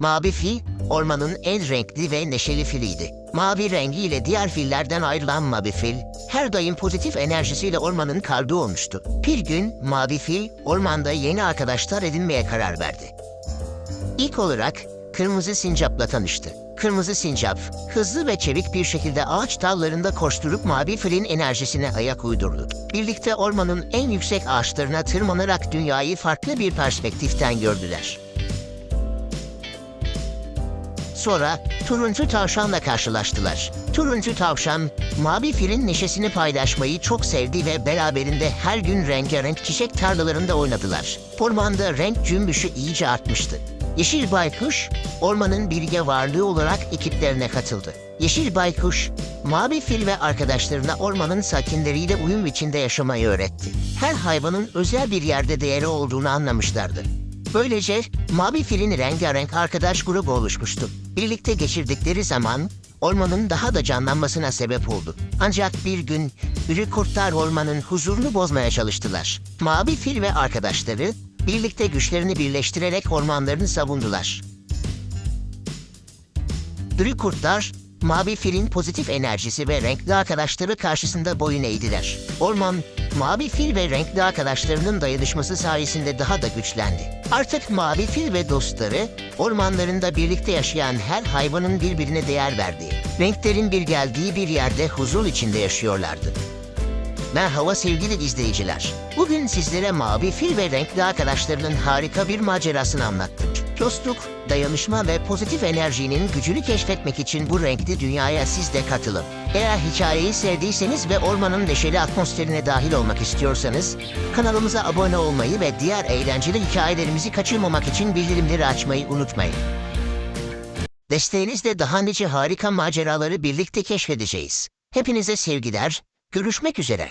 Mavi fil, ormanın en renkli ve neşeli filiydi. Mavi rengiyle diğer fillerden ayrılan mavi fil, her daim pozitif enerjisiyle ormanın kalbi olmuştu. Bir gün mavi fil, ormanda yeni arkadaşlar edinmeye karar verdi. İlk olarak kırmızı sincapla tanıştı. Kırmızı sincap, hızlı ve çevik bir şekilde ağaç dallarında koşturup mavi filin enerjisine ayak uydurdu. Birlikte ormanın en yüksek ağaçlarına tırmanarak dünyayı farklı bir perspektiften gördüler. Sonra turuncu tavşanla karşılaştılar. Turuncu tavşan, mavi filin neşesini paylaşmayı çok sevdi ve beraberinde her gün rengarenk çiçek tarlalarında oynadılar. Ormanda renk cümbüşü iyice artmıştı. Yeşil baykuş, ormanın bilge varlığı olarak ekiplerine katıldı. Yeşil baykuş, mavi fil ve arkadaşlarına ormanın sakinleriyle uyum içinde yaşamayı öğretti. Her hayvanın özel bir yerde değeri olduğunu anlamışlardı. Böylece Mavi Fil'in rengarenk arkadaş grubu oluşmuştu. Birlikte geçirdikleri zaman ormanın daha da canlanmasına sebep oldu. Ancak bir gün iri kurtlar ormanın huzurunu bozmaya çalıştılar. Mavi Fil ve arkadaşları birlikte güçlerini birleştirerek ormanlarını savundular. Diri kurtlar, Mavi Fil'in pozitif enerjisi ve renkli arkadaşları karşısında boyun eğdiler. Orman, Mavi Fil ve renkli arkadaşlarının dayanışması sayesinde daha da güçlendi. Artık Mavi Fil ve dostları, ormanlarında birlikte yaşayan her hayvanın birbirine değer verdiği, renklerin bir geldiği bir yerde huzur içinde yaşıyorlardı. Merhaba sevgili izleyiciler. Bugün sizlere Mavi Fil ve renkli arkadaşlarının harika bir macerasını anlattık. Dostluk, dayanışma ve pozitif enerjinin gücünü keşfetmek için bu renkli dünyaya siz de katılın. Eğer hikayeyi sevdiyseniz ve ormanın neşeli atmosferine dahil olmak istiyorsanız, kanalımıza abone olmayı ve diğer eğlenceli hikayelerimizi kaçırmamak için bildirimleri açmayı unutmayın. Desteğinizle daha nice harika maceraları birlikte keşfedeceğiz. Hepinize sevgiler, görüşmek üzere.